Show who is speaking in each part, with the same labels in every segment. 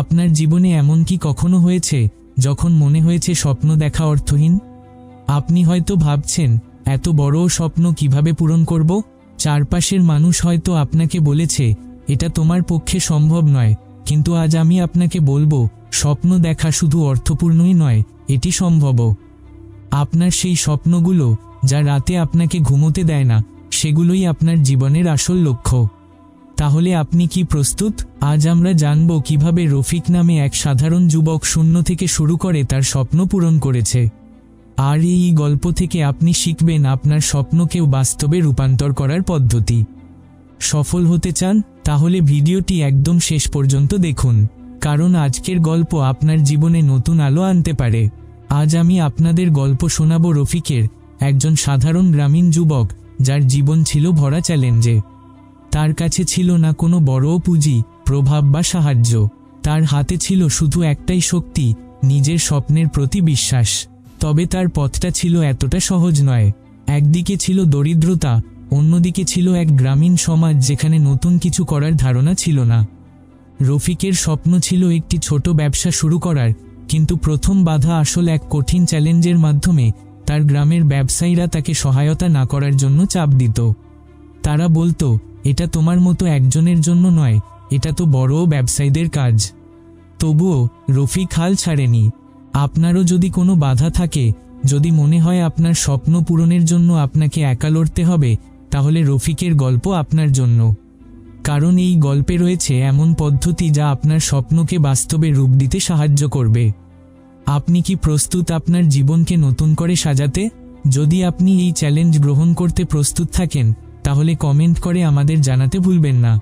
Speaker 1: আপনার জীবনে এমন কি কখনো হয়েছে, যখন মনে হয়েছে স্বপ্ন দেখা অর্থহীন? আপনি হয়তো ভাবছেন, এত বড় স্বপ্ন কীভাবে পূরণ করব? চারপাশের মানুষ হয়তো আপনাকে বলেছে, এটা তোমার পক্ষে সম্ভব নয়, কিন্তু আজ আমি আপনাকে বলব, স্বপ্ন দেখা শুধু অর্থপূর্ণই নয়, এটি সম্ভবও। আপনার সেই স্বপ্নগুলো, যা রাতে আপনাকে ঘুমোতে দেয় না, সেগুলোই আপনার জীবনের আসল লক্ষ্য। তাহলে আপনি কি প্রস্তুত? আজ আমরা জানব কীভাবে রফিক নামে এক সাধারণ যুবক শূন্য থেকে শুরু করে তার স্বপ্ন পূরণ করেছে। আর এই গল্প থেকে আপনি শিখবেন আপনার স্বপ্নকেও বাস্তবে রূপান্তর করার পদ্ধতি। সফল হতে চান? তাহলে ভিডিওটি একদম শেষ পর্যন্ত দেখুন। কারণ আজকের গল্প আপনার জীবনে নতুন আলো আনতে পারে। আজ আমি আপনাদের গল্প শোনাব রফিকের, একজন সাধারণ গ্রামীণ যুবক, যার জীবন ছিল ভরা চ্যালেঞ্জে। তার কাছে ছিল না কোনো বড় পুঁজি, প্রভাব বা সাহায্য। তার হাতে ছিল শুধু একটাই শক্তি, নিজের স্বপ্নের প্রতি বিশ্বাস। তবে তার পথটা ছিল এতটা সহজ নয়। একদিকে ছিল দরিদ্রতা, অন্যদিকে ছিল এক গ্রামীণ সমাজ যেখানে নতুন কিছু করার ধারণা ছিল না। রফিকের স্বপ্ন ছিল একটি ছোট ব্যবসা শুরু করার, কিন্তু প্রথম বাধা আসল এক কঠিন চ্যালেঞ্জের মাধ্যমে তার গ্রামের ব্যবসায়ীরা তাকে সহায়তা না করার জন্য চাপ দিত। তারা বলতো এটা তোমার মতো একজনের জন্য নয়, এটা তো বড় ব্যবসায়ীদের কাজ। তবুও রফিক হাল ছাড়েনি। আপনারও যদি কোনো বাধা থাকে, যদি মনে হয় আপনার স্বপ্ন পূরণের জন্য আপনাকে একা লড়তে হবে, তাহলে রফিকের গল্প আপনার জন্য। কারণ এই গল্পে রয়েছে এমন পদ্ধতি যা আপনার স্বপ্নকে বাস্তবে রূপ দিতে সাহায্য করবে। আপনি কি প্রস্তুত আপনার জীবনকে নতুন করে সাজাতে? যদি আপনি এই চ্যালেঞ্জ গ্রহণ করতে প্রস্তুত থাকেন তাহলে কমেন্ট করে আমাদের জানাতে ভুলবেন না।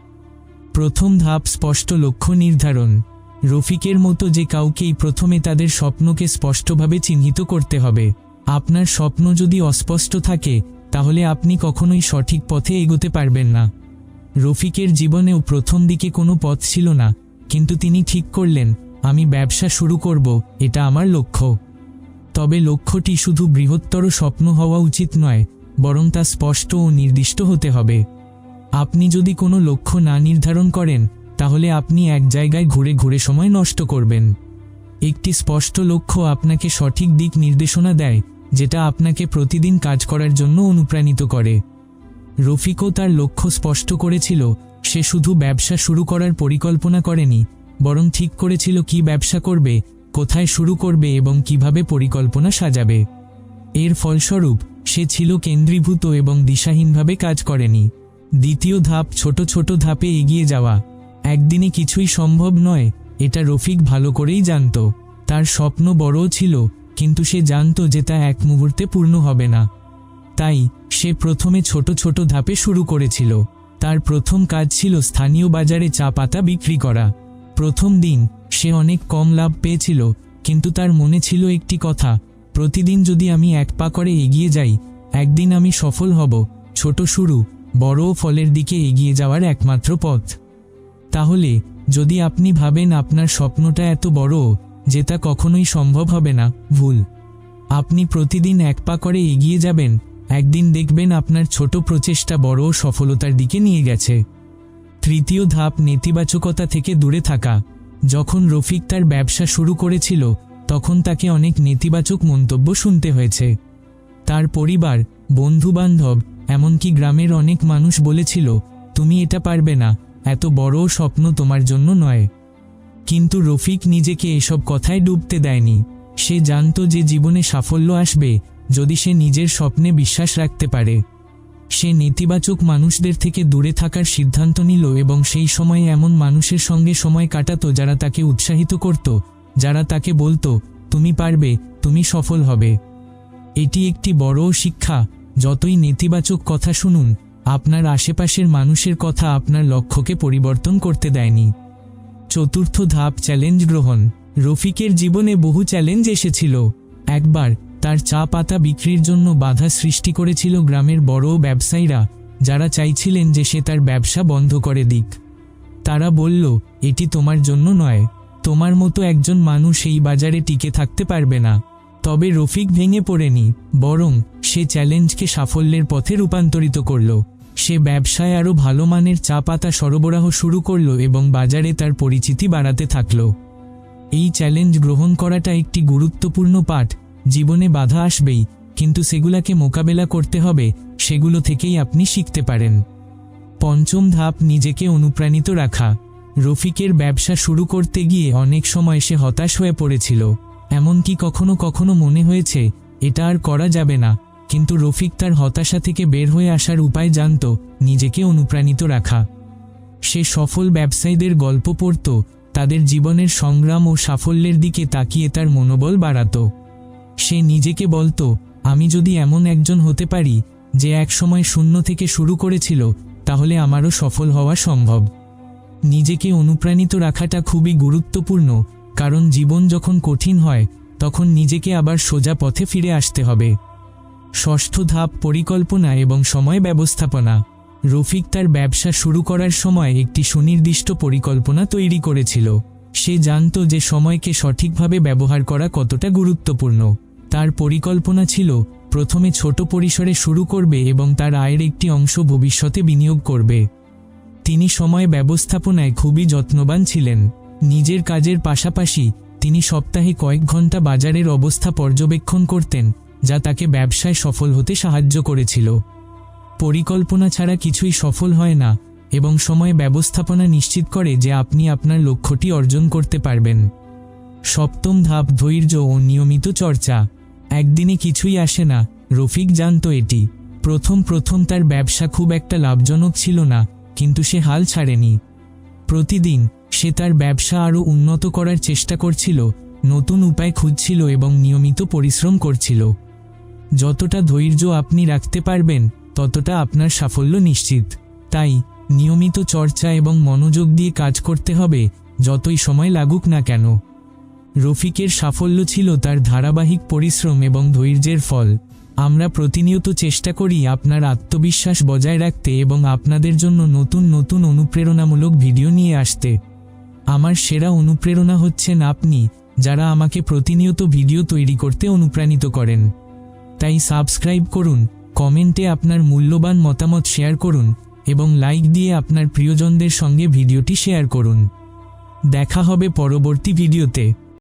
Speaker 1: প্রথম ধাপ স্পষ্ট লক্ষ্য নির্ধারণ। রফিকের মতো যে কাউকেই প্রথমে তাদের স্বপ্নকে স্পষ্টভাবে চিহ্নিত করতে হবে। আপনার স্বপ্ন যদি অস্পষ্ট থাকে, তাহলে আপনি কখনোই সঠিক পথে এগোতে পারবেন না। রফিকের জীবনেও প্রথম দিকে কোনো পথ ছিল না, কিন্তু তিনি ঠিক করলেন, আমি ব্যবসা শুরু করব, এটা আমার লক্ষ্য। তবে লক্ষ্যটি শুধু বৃহত্তর স্বপ্ন হওয়া উচিত নয় বরং তা স্পষ্ট ও নির্দিষ্ট হতে হবে। আপনি যদি কোনো লক্ষ্য না নির্ধারণ করেন, তাহলে আপনি এক জায়গায় ঘুরে ঘুরে সময় নষ্ট করবেন। একটি স্পষ্ট লক্ষ্য আপনাকে সঠিক দিক নির্দেশনা দেয়, যেটা আপনাকে প্রতিদিন কাজ করার জন্য অনুপ্রাণিত করে। রফিকও তার লক্ষ্য স্পষ্ট করেছিল, সে শুধু ব্যবসা শুরু করার পরিকল্পনা করেনি, বরং ঠিক করেছিল কি ব্যবসা করবে, কোথায় শুরু করবে এবং কীভাবে পরিকল্পনা সাজাবে। এর ফলস্বরূপ সে ছিল কেন্দ্রীভূত এবং দিশাহীনভাবে কাজ করেনি। দ্বিতীয় ধাপ, ছোট ছোট ধাপে এগিয়ে যাওয়া। একদিনে কিছুই সম্ভব নয়, এটা রফিক ভালো করেই জানত। তার স্বপ্ন বড়ও ছিল, কিন্তু সে জানত যে তা এক মুহূর্তে পূর্ণ হবে না। তাই, সে প্রথমে ছোট ছোট ধাপে শুরু করেছিল। তার প্রথম কাজ ছিল স্থানীয় বাজারে চা পাতা বিক্রি করা। প্রথম দিন, সে অনেক কম লাভ পেয়েছিল, কিন্তু তার মনে ছিল একটি কথা প্রতিদিন যদি আমি এক পা করে এগিয়ে যাই, একদিন আমি সফল হব। ছোট শুরু, বড় ফলের দিকে এগিয়ে যাওয়ার একমাত্র পথ। তাহলে, যদি আপনি ভাবেন আপনার স্বপ্নটা এত বড়, যে তা কখনোই সম্ভব হবে না, ভুল। আপনি প্রতিদিন এক পা করে এগিয়ে যাবেন, একদিন দেখবেন আপনার ছোট প্রচেষ্টা বড় সফলতার দিকে নিয়ে গেছে। তৃতীয় ধাপ নেতিবাচকতা থেকে দূরে থাকা। যখন রফিক তার ব্যবসা শুরু করেছিল তখন তাকে অনেক নেতিবাচক মন্তব্য শুনতে হয়েছে। তার পরিবার, বন্ধুবান্ধব, এমনকি গ্রামের অনেক মানুষ বলেছিল, তুমি এটা পারবে না, এত বড় স্বপ্ন তোমার জন্য নয়। কিন্তু রফিক নিজেকে এসব কথায় ডুবতে দেয়নি। সে জানত যে জীবনে সাফল্য আসবে যদি সে নিজের স্বপ্নে বিশ্বাস রাখতে পারে। সে নেতিবাচক মানুষদের থেকে দূরে থাকার সিদ্ধান্ত নিল এবং সেই সময়ে এমন মানুষের সঙ্গে সময় কাটাতো যারা তাকে উৎসাহিত করত যারা তাকে বলতো, তুমি পারবে, তুমি সফল হবে। এটি একটি বড় শিক্ষা, যতই নেতিবাচক কথা শুনুন, আপনার আশেপাশের মানুষের কথা আপনার লক্ষ্যকে পরিবর্তন করতে দেয়নি। চতুর্থ ধাপ, চ্যালেঞ্জ গ্রহণ। রফিকের জীবনে বহু চ্যালেঞ্জ এসেছিল। একবার তার চা পাতা বিক্রির জন্য বাধা সৃষ্টি করেছিল গ্রামের বড় ব্যবসায়ীরা, যারা চাইছিলেন যে সে তার ব্যবসা বন্ধ করে দিক। তারা বলল, এটি তোমার জন্য নয়। তোমার মতো একজন মানুষ এই বাজারে টিকে থাকতে পারবে না। তবে রফিক ভেঙে পড়েনি, বরং সে চ্যালেঞ্জকে সাফল্যের পথে রূপান্তরিত করল। সে ব্যবসায় আরও ভালো মানের চা পাতা সরবরাহ শুরু করল এবং বাজারে তার পরিচিতি বাড়াতে থাকল। এই চ্যালেঞ্জ গ্রহণ করাটা একটি গুরুত্বপূর্ণ পাঠ। জীবনে বাধা আসবেই, কিন্তু সেগুলাকে মোকাবেলা করতে হবে, সেগুলো থেকেই আপনি শিখতে পারেন। পঞ্চম ধাপ, নিজেকে অনুপ্রাণিত রাখা। রফিকের ব্যবসা শুরু করতে গিয়ে অনেক সময় সে হতাশ হয়ে পড়েছিল। এমনকি কখনো কখনো মনে হয়েছে, এটা আর করা যাবে না। কিন্তু রফিক তার হতাশা থেকে বের হয়ে আসার উপায় জানত, নিজেকে অনুপ্রাণিত রাখা। সে সফল ব্যবসায়ীদের গল্প পড়ত, তাদের জীবনের সংগ্রাম ও সাফল্যের দিকে তাকিয়ে তার মনোবল বাড়াত। সে নিজেকে বলতো, আমি যদি এমন একজন হতে পারি, যে একসময় শূন্য থেকে শুরু করেছিল, তাহলে আমারও সফল হওয়া সম্ভব। নিজেকে অনুপ্রাণিত রাখাটা খুবই গুরুত্বপূর্ণ, কারণ জীবন যখন কঠিন হয়, তখন নিজেকে আবার সোজা পথে ফিরে আসতে হবে। ষষ্ঠ ধাপ পরিকল্পনা এবং সময় ব্যবস্থাপনা। রফিক তার ব্যবসা শুরু করার সময় একটি সুনির্দিষ্ট পরিকল্পনা তৈরি করেছিল। সে জানত যে সময়কে সঠিকভাবে ব্যবহার করা কতটা গুরুত্বপূর্ণ। তার পরিকল্পনা ছিল, প্রথমে ছোট পরিসরে শুরু করবে এবং তার আয়ের একটি অংশ ভবিষ্যতে বিনিয়োগ করবে। তিনি সময় ব্যবস্থাপনায় খুবই যত্নবান ছিলেন। নিজের কাজের পাশাপাশি তিনি সপ্তাহে কয়েক ঘণ্টা বাজারের অবস্থা পর্যবেক্ষণ করতেন, যা তাকে ব্যবসায় সফল হতে সাহায্য করেছিল। পরিকল্পনা ছাড়া কিছুই সফল হয় না এবং সময় ব্যবস্থাপনা নিশ্চিত করে যে আপনি আপনার লক্ষ্যটি অর্জন করতে পারবেন। সপ্তম ধাপ ধৈর্য ও নিয়মিত চর্চা। একদিনে কিছুই আসে না, রফিক জানত এটি। প্রথম প্রথম তার ব্যবসা খুব একটা লাভজনক ছিল না কিন্তু সে হাল ছাড়েনি। প্রতিদিন সে তার ব্যবসা আরও উন্নত করার চেষ্টা করছিল, নতুন উপায় খুঁজছিল এবং নিয়মিত পরিশ্রম করছিল। যতটা ধৈর্য আপনি রাখতে পারবেন, ততটা আপনার সাফল্য নিশ্চিত। তাই নিয়মিত চর্চা এবং মনোযোগ দিয়ে কাজ করতে হবে, যতই সময় লাগুক না কেন। রফিকের সাফল্য ছিল তার ধারাবাহিক পরিশ্রম এবং ধৈর্যের ফল। আমরা প্রতিনিয়ত চেষ্টা করি আপনার আত্মবিশ্বাস বজায় রাখতে এবং আপনাদের জন্য নতুন নতুন অনুপ্রেরণামূলক ভিডিও নিয়ে আসতে। আমার সেরা অনুপ্রেরণা হচ্ছেন আপনি, যারা আমাকে প্রতিনিয়ত ভিডিও তৈরি করতে অনুপ্রাণিত করেন। তাই সাবস্ক্রাইব করুন, কমেন্টে আপনার মূল্যবান মতামত শেয়ার করুন, এবং লাইক দিয়ে আপনার প্রিয়জনদের সঙ্গে ভিডিওটি শেয়ার করুন। দেখা হবে পরবর্তী ভিডিওতে।